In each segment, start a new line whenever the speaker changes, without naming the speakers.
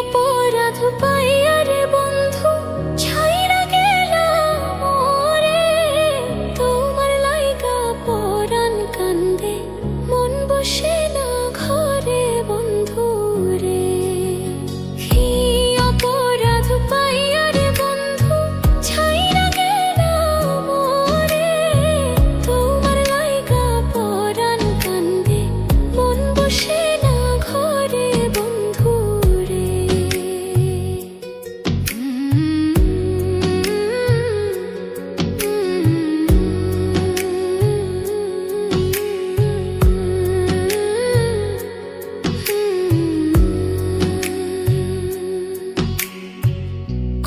অপরাধ পাই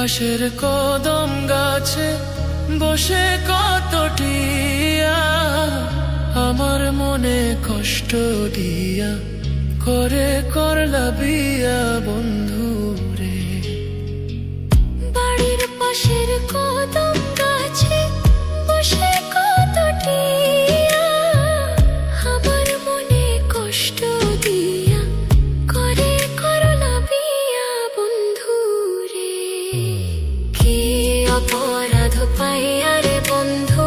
পাশের কদম গাছে বসে কতটি আমার মনে কষ্ট দিয়া করে করলা বিয়া বন্ধু।
অপরাধ পাই আরে বন্ধু।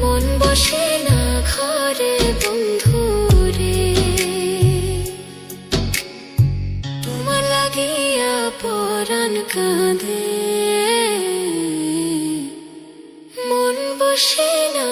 মন বসে না ঘরে বন লাগিয়া কাঁদে। মন বসে না